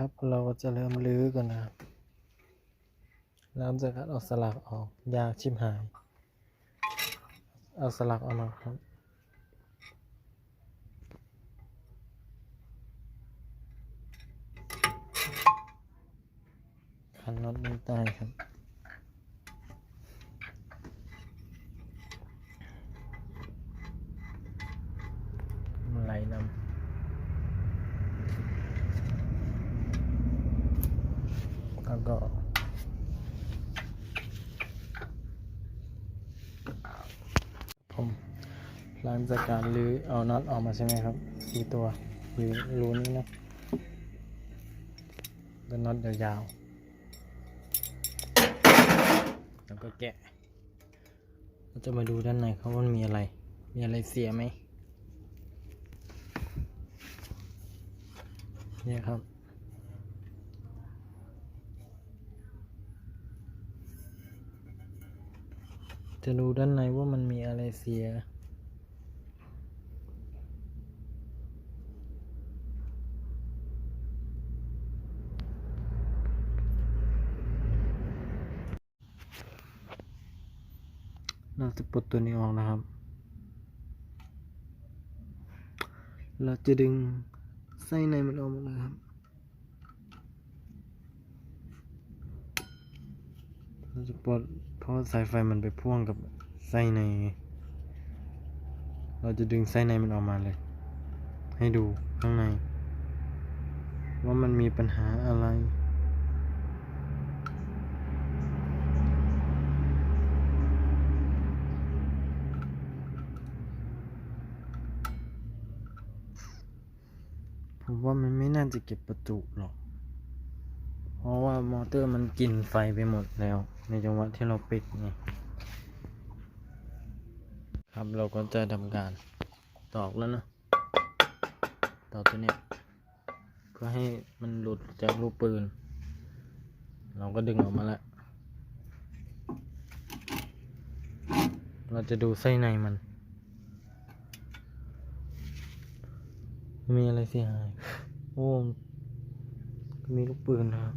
ครับ เราจะเริ่มลื้อกันนะครับเริ่มจากการเอาสลักออกยากชิมหาย เอาสลักออกมาครับคันน็อตนี้ใต้ครับไหลนำ แล้วก็ ผมหลังจากการรื้อเอาน็อตออกมาใช่ไหมครับสี่ตัวอยู่รูนี้นะเป็นน็อตยาวๆแล้วก็แกะเราจะมาดูด้านในเขาว่ามันมีอะไร มีอะไรเสียไหมเนี่ยครับ จะดูด้านในว่ามันมีอะไรเสีย เราจะปลดตัวนี้ออกนะครับ เราจะดึงไส้ในมันออกมาครับเราจะปลด ราะสายไฟมันไปพ่วงกับไส้ใน เราจะดึงไส้ในมันออกมาเลย ให้ดูข้างใน ว่ามันมีปัญหาอะไรผมว่ามันไม่น่าจะเก็บประจุหรอก เพราะว่ามอเตอร์มันกินไฟไปหมดแล้ว ในจังหวะที่เราปิดไงครับเราก็จะทำการตอกแล้วนะตอกตัวเนี้ยเพื่อให้มันหลุดจากลูกปืน เราก็ดึงออกมาแล้วเราจะดูไส้ในมัน มีอะไรเสียหายโอ้มีลูกปืนนะครับ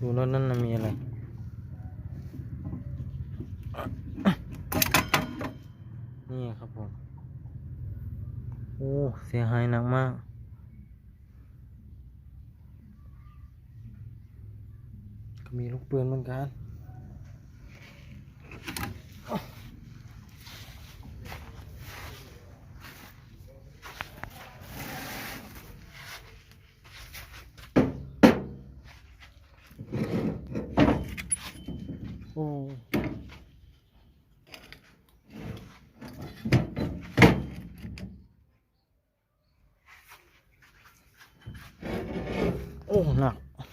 ดูแล้วนั่นนะมีอะไรนี่ครับผม โอ้ เสียหายหนักมาก ก็มีลูกปืนเหมือนกัน โอ้โอ้หนักอะ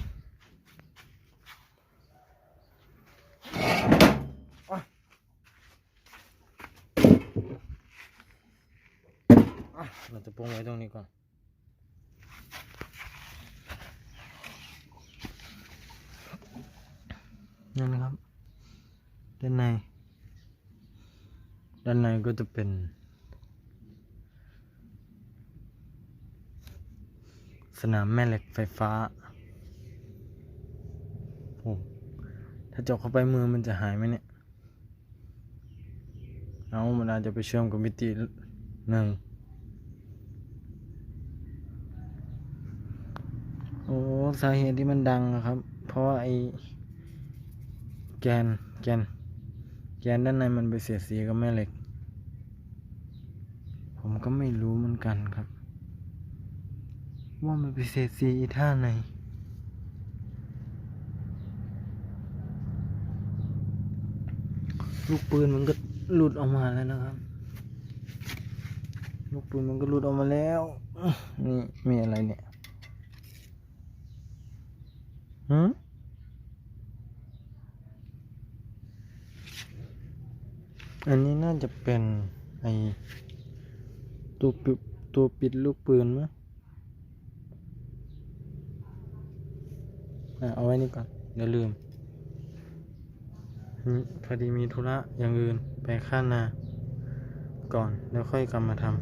เราจะปรุงไว้ตรงนี้ก่อนนะครับ ด้านใน ด้านในก็จะเป็น สนามแม่เหล็กไฟฟ้าโอ้ถ้าเจาะเข้าไปมือมันจะหายไหมเนี่ยเอามันอาจจะไปเชื่อมกับมิติหนึ่งโอ้สาเหตุที่มันดังอะครับ เพราะว่าไอแกนแกน แกนด้านในมันไปเสียดสีกับแม่เหล็ก ผมก็ไม่รู้เหมือนกันครับ ว่ามันไปเสียดสีอีท่าไหนลูกปืนมันก็หลุดออกมาแล้วนะครับ ลูกปืนมันก็หลุดออกมาแล้ว นี่มีอะไรเนี่ย หืม อันนี้น่าจะเป็นไอตัวปิดตัวปิดลูกปืนมั้ยอะเอาไว้นี่ก่อนเดี๋ยวลืม พอดีมีธุระอย่างอื่นไปข้านา ก่อนแล้วค่อยกลับมาทำ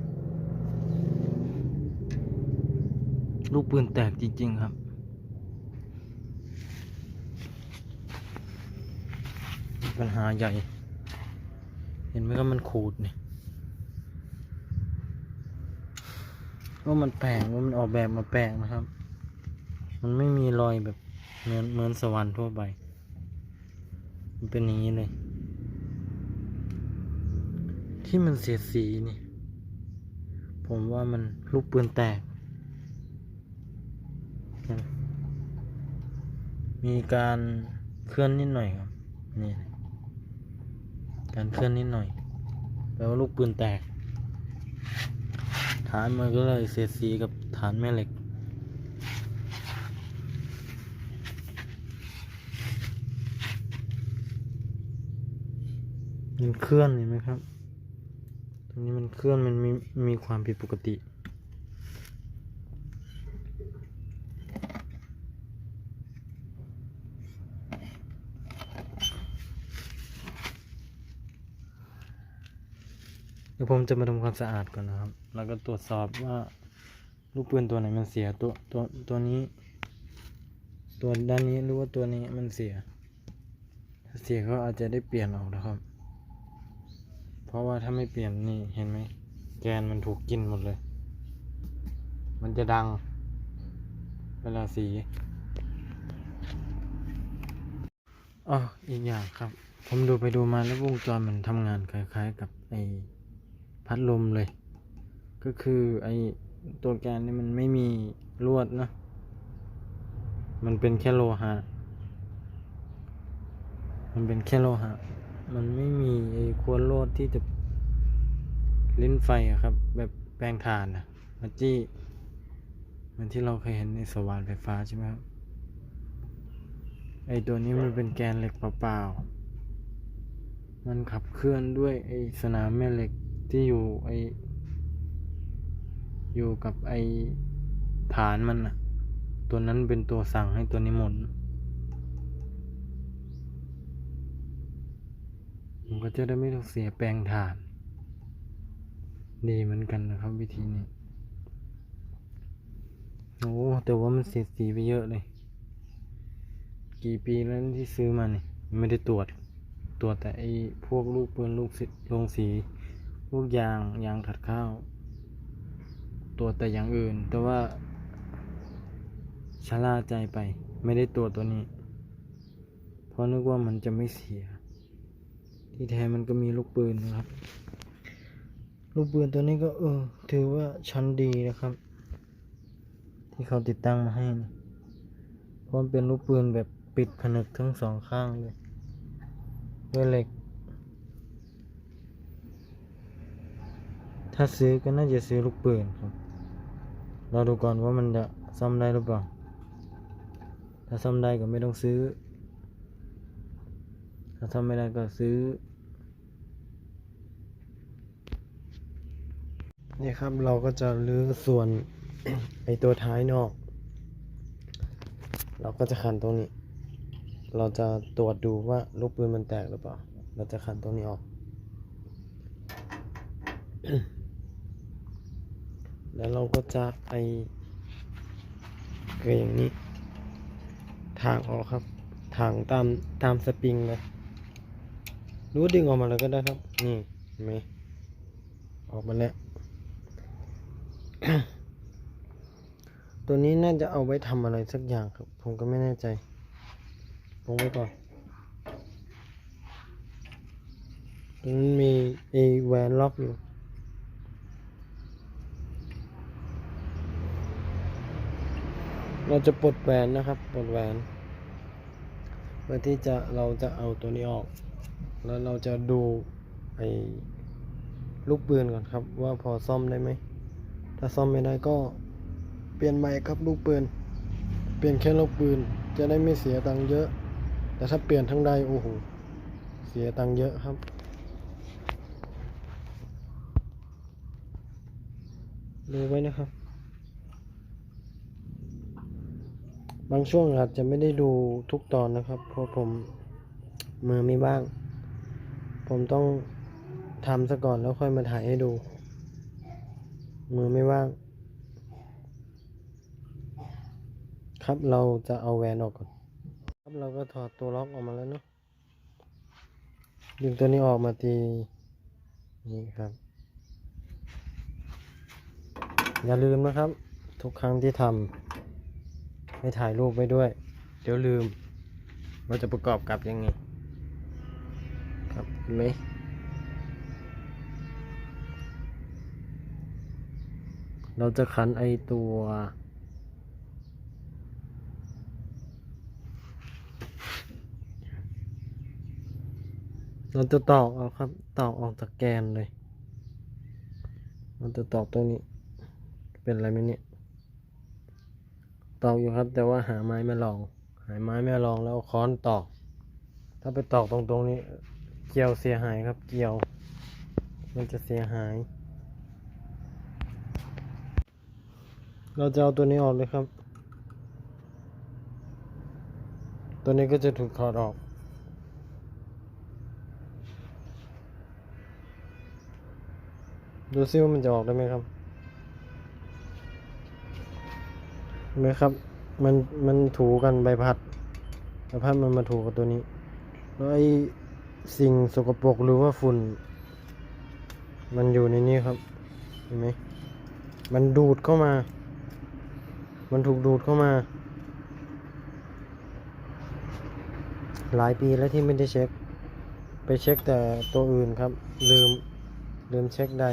ลูกปืนแตกจริง ๆ ครับปัญหาใหญ่ เห็นไหมครับมันขูดนี่ว่ามันแปลกว่ามันออกแบบมาแปลกนะครับ มันไม่มีรอยแบบเหมือนเหมือนสวรรค์ทั่วไป มันเป็นอย่างนี้เลย ที่มันเสียสีนี่ ผมว่ามันลูกปืนแตก มีการเคลื่อนนิดหน่อยครับ นี่ การเคลื่อนนิดหน่อย แปลว่าลูกปืนแตก ฐานมันก็เลยเสียดสีกับฐานแม่เหล็ก มันเคลื่อนเห็นไหมครับ ตรงนี้มันเคลื่อนมันมีมีความผิดปกติ ดี๋ยวผมจะมาทำความสะอาดก่อนนะครับ แล้วก็ตรวจสอบว่าลูกปืนตัวไหนมันเสียตัวตัวตัวนี้ ตัวด้านนี้หรือว่าตัวนี้มันเสีย ถ้าเสียก็อาจจะได้เปลี่ยนออกนะครับ เพราะว่าถ้าไม่เปลี่ยนนี่เห็นไหมแกนมันถูกกินหมดเลย มันจะดัง เวลาสีอ๋ออีกอย่างครับ ผมดูไปดูมาแล้ววงจรมันทำงานคล้ายๆกับไอ พัดลมเลย ก็คือไอตัวแกนนี่มันไม่มีลวดนะ มันเป็นแค่โลหะ มันเป็นแค่โลหะ มันไม่มีไอ้ขั้วดที่จะลิ้นไฟครับ แบบแปลงถ่านอะมาจี้เหมือนที่เราเคยเห็นในสว่านไฟฟ้าใช่ไหมครับไอตัวนี้มันเป็นแกนเหล็กเปล่าๆ มันขับเคลื่อนด้วยไอสนามแม่เหล็ก ที่อยู่ไออยู่กับไอฐานมันอะตัวนั้นเป็นตัวสั่งให้ตัวนี้หมุนผมก็จะได้ไม่ต้องเสียแปลงถ่าน ดีเหมือนกันนะครับวิธีนี้ โอ้แต่ว่ามันเสียสีไปเยอะเลย กี่ปีแล้วที่ซื้อมาเนี่ยไม่ได้ตรวจ ตรวจแต่ไอ้พวกลูกปืนลูกลงสี พวกยางยางถัดข้าวตรวแต่อย่างอื่น แต่ว่าชะล่าใจไป ไม่ได้ตรวตัวนี้ เพราะนึกว่ามันจะไม่เสีย ที่แท้มันก็มีลูกปืนนะครับ ลูกปืนตัวนี้ก็เออ ถือว่าชั้นดีนะครับ ที่เขาติดตั้งมาให้นะเพราะมันเป็นลูกปืนแบบปิดผนึกทั้งสองข้างเลยด้วยเหล็ก ถ้าซื้อก็น่าจะซื้อลูกปืนครับเราดูก่อนว่ามันจะซ่อมได้หรือเปล่า ถ้าซ่อมได้ก็ไม่ต้องซื้อ ถ้าซ่อมไม่ได้ก็ซื้อ นี่ครับเราก็จะรื้อส่วนไอตัวท้ายนอก เราก็จะขันตรงนี้ เราจะตรวจดูว่าลูกปืนมันแตกหรือเปล่า เราจะขันตรงนี้ออก แล้วเราก็จะไอเกยอย่างนี้ ทางออกครับ ทางตามตามสปริงเลยรู้ดึงออกมาเลยก็ได้ครับ นี่เห็นไหมออกมาแล้ว ตัวนี้น่าจะเอาไว้ทำอะไรสักอย่างครับ ผมก็ไม่แน่ใจลงไว้ก่อนตรงนั้นมีไอแหวนล็อกอยู่ เราจะปลดแหวนนะครับปลดแหวนเพื่อที่จะเราจะเอาตัวนี้ออก แล้วเราจะดูไอ้ลูกปืนก่อนครับว่าพอซ่อมได้ไหมถ้าซ่อมไม่ได้ก็เปลี่ยนใหม่ครับลูกปืน เปลี่ยนแค่ลูกปืนจะได้ไม่เสียตังค์เยอะ แต่ถ้าเปลี่ยนทั้งใดโอ้โหเสียตังค์เยอะครับดูไว้นะครับ บางช่วงอาจจะไม่ได้ดูทุกตอนนะครับ เพราะผมมือไม่บ้าง ผมต้องทำซะก่อนแล้วค่อยมาถ่ายให้ดู มือไม่ว่าง ครับเราจะเอาแวนออกก่อน ครับเราก็ถอดตัวล็อกออกมาแล้วเนาะดึงตัวนี้ออกมาทีนี่ครับ อย่าลืมนะครับ ทุกครั้งที่ทำ ให้ถ่ายรูปไว้ด้วย เดี๋ยวลืมว่าจะประกอบกับยังไง ครับเห็นไหมเราจะขันไอตัว เราจะตอกเอาครับ ตอกออกจากแกนเลย เราจะตอกตรงนี้ เป็นอะไรไหมเนี่ย ตอกอยู่ครับ แต่ว่าหาไม้ม่ลอง หาไม้ม่ลองแล้วค้อนตอก ถ้าไปตอกตรงตรงนี้ เกี่ยวเสียหายครับ เกี่ยว มันจะเสียหาย เราจะเอาตัวนี้ออกเลยครับ ตัวนี้ก็จะถูกถอดออกดูซิว่ามันจะออกได้ไหมครับ เห็นไหมครับ มันมันถูกันใบพัดใบพัดมันมาถูกับตัวนี้ แล้วไอ้สิ่งสกปรกหรือว่าฝุ่น มันอยู่ในนี้ครับ เห็นไหมมันดูดเข้ามา มันถูกดูดเข้ามา หลายปีแล้วที่ไม่ได้เช็ค ไปเช็คแต่ตัวอื่นครับ ลืม ลืมเช็คใด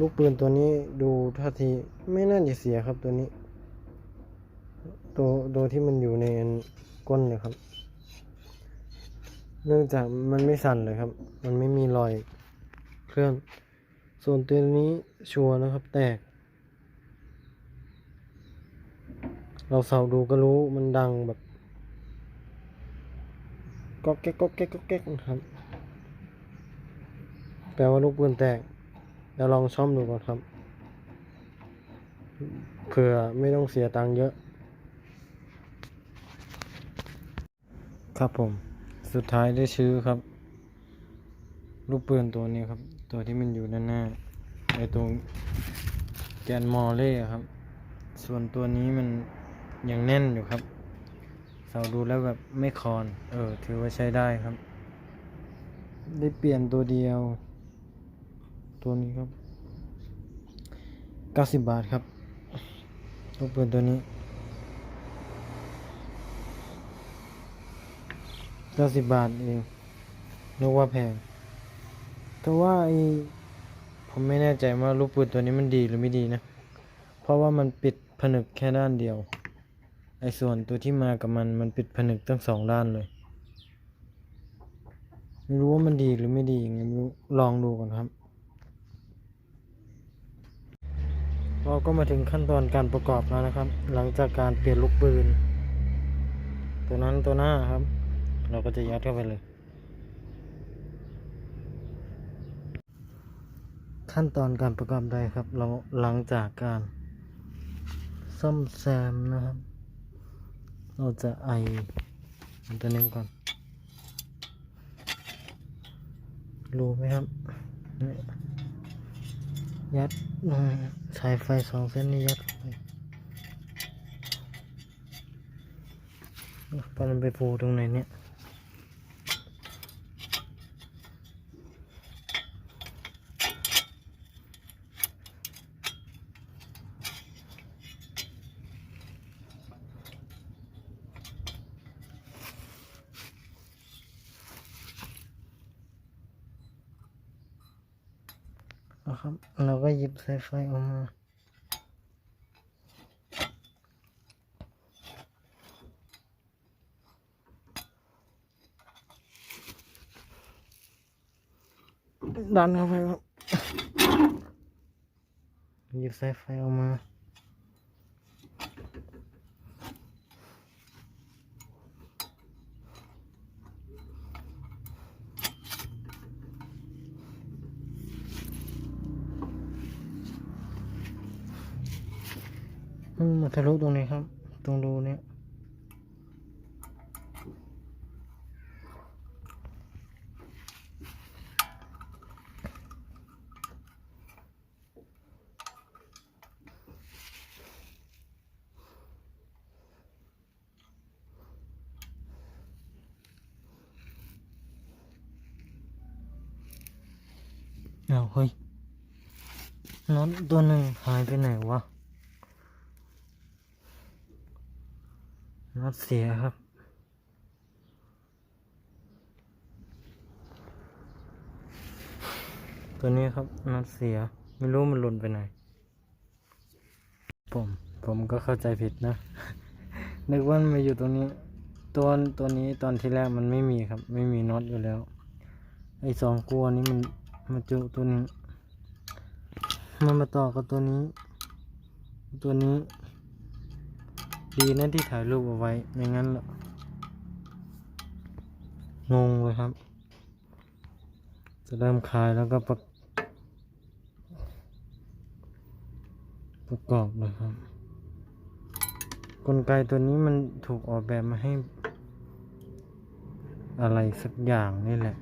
ลูกปืนตัวนี้ดูท่าทีไม่น่าจะเสียครับตัวนี้ ตัวตัวที่มันอยู่ในก้นเนี่ยครับ เนื่องจากมันไม่สั่นเลยครับ มันไม่มีรอยเคลื่อน ส่วนตัวนี้ชัวร์นะครับ แตก เราเสาดูก็รู้มันดังแบบก๊อกแก๊กก๊อกแก๊กก๊อกแก๊กนะครับ แปลว่าลูกปืนแตก เดี๋ยวลองซ่อมดูก่อนครับ เผื่อไม่ต้องเสียตังค์เยอะ ครับผม สุดท้ายได้ซื้อครับ ลูกปืนตัวนี้ครับ ตัวที่มันอยู่ด้านหน้าไอตรงแกนมอเล่ครับ ส่วนตัวนี้มันยังแน่นอยู่ครับ เสาดูแล้วแบบไม่คอน เออ ถือว่าใช้ได้ครับ ได้เปลี่ยนตัวเดียว ตัวนี้ครับ 90 บาทครับลูกปืนตัวนี้ 90 บาทเองนึกว่าแพง แต่ว่าไอผมไม่แน่ใจว่าลูกปืนตัวนี้มันดีหรือไม่ดีนะ เพราะว่ามันปิดผนึกแค่ด้านเดียว ไอ้ส่วนตัวที่มากับมันมันปิดผนึกทั้งสองด้านเลยไม่รู้ว่ามันดีหรือไม่ดียังไงไม่รู้ลองดูก่อนครับ เราก็มาถึงขั้นตอนการประกอบแล้วนะครับ หลังจากการเปลี่ยนลูกปืน ตัวนั้นตัวหน้าครับ เราก็จะยัดเข้าไปเลย ขั้นตอนการประกอบใดครับ เราหลังจากการซ่อมแซมนะครับ เราจะไอมันตัวนี้ก่อนรู้ไหมครับนี่ ยัดสายไฟสองเส้นนี้ยัดเข้าไปปมันไปปูตรงไหนเนี่ย นะครับ เราก็หยิบสายไฟออกมาดันเข้าไปครับหยิบสายไฟออกมา มาทะลุตรงนี้ครับ ตรงรูเนี้ยเอาเฮ้ยน้องตัวหนึ่งหายไปไหนวะ น็อตเสียครับ ตัวนี้ครับน็อตเสีย ไม่รู้มันหล่นไปไหน ผมผมก็เข้าใจผิดนะ นึกว่ามันมาอยู่ตรงนี้ตัวตัวนี้ตอนที่แรกมันไม่มีครับ ไม่มีน็อตอยู่แล้ว ไอ้สองกลัวนี้มันมาเจอตัวนี้ มันมาต่อกับตัวนี้ ตัวนี้ ดีนะที่ถ่ายรูปเอาไว้ ไม่งั้นละงงเลยครับ จะเริ่มคลายแล้วก็ประประกอบเลยครับ กลไกตัวนี้มันถูกออกแบบมาให้ อะไรสักอย่างนี่แหละ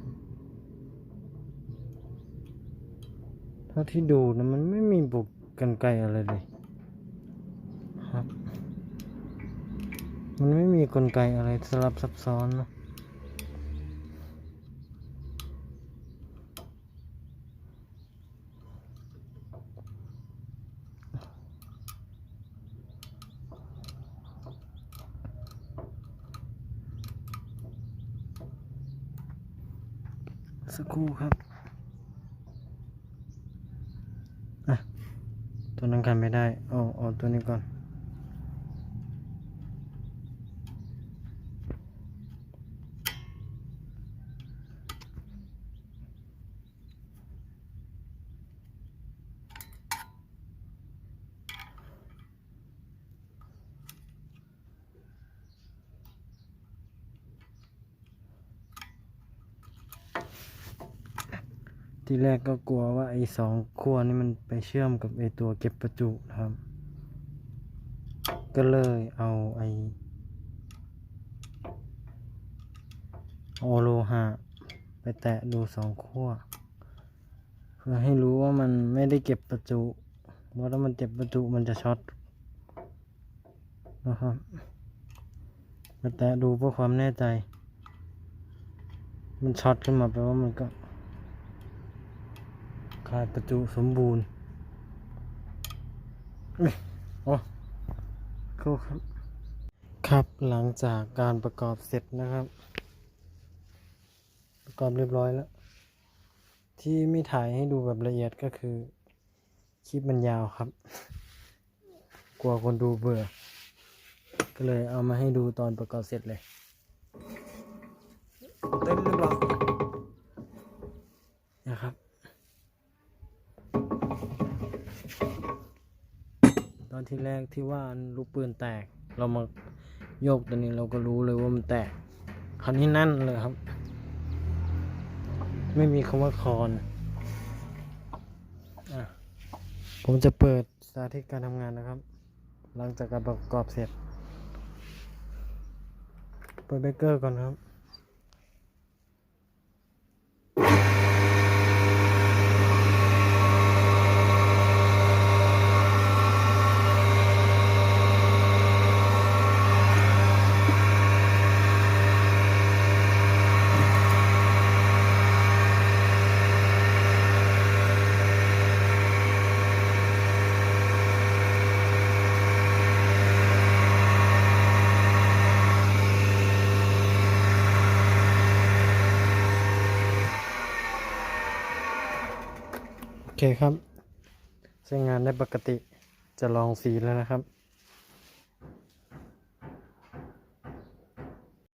เท่าที่ดูนะมันไม่มีบุกกันไกอะไรเลย ครับ มันไม่มีกลไกอะไรสลับซับซ้อนนะสักครู่ครับ อะ ตัวนั้นกันไม่ได้ เอาเอาตัวนี้ก่อน ที่แรกก็กลัวว่าไอ้สองขั้วนี่มันไปเชื่อมกับไอ้ตัวเก็บประจุนะครับ ก็เลยเอาไอ้โอโลหะไปแตะดูสองขั้วเพื่อให้รู้ว่ามันไม่ได้เก็บประจุเพราะถ้ามันเก็บประจุมันจะช็อตนะครับไปแตะดูเพื่อความแน่ใจ มันช็อตขึ้นมาแปลว่ามันก็าดประจุสมบูรณ์อ้ยโอ้ครูครับ ครับหลังจากการประกอบเสร็จนะครับ ประกอบเรียบร้อยแล้ว ที่ไม่ถ่ายให้ดูแบบละเอียดก็คือ คลิปมันยาวครับ กลัวคนดูเบื่อ ก็เลยเอามาให้ดูตอนประกอบเสร็จเลยเต็มเรียบร้อยนะค ที่แรกที่ว่าลูกปืนแตก เรามาโยกตัวนี้เราก็รู้เลยว่ามันแตกคราวนี้นั่นเลยครับ ไม่มีคำว่าคอนอผมจะเปิดสาธิตการทำงานนะครับ หลังจากการประกอบเสร็จ เปิดเบรกเกอร์ก่อนครับ โอ เคครับ ใช้งานได้ปกติจะลองสีแล้วนะครับ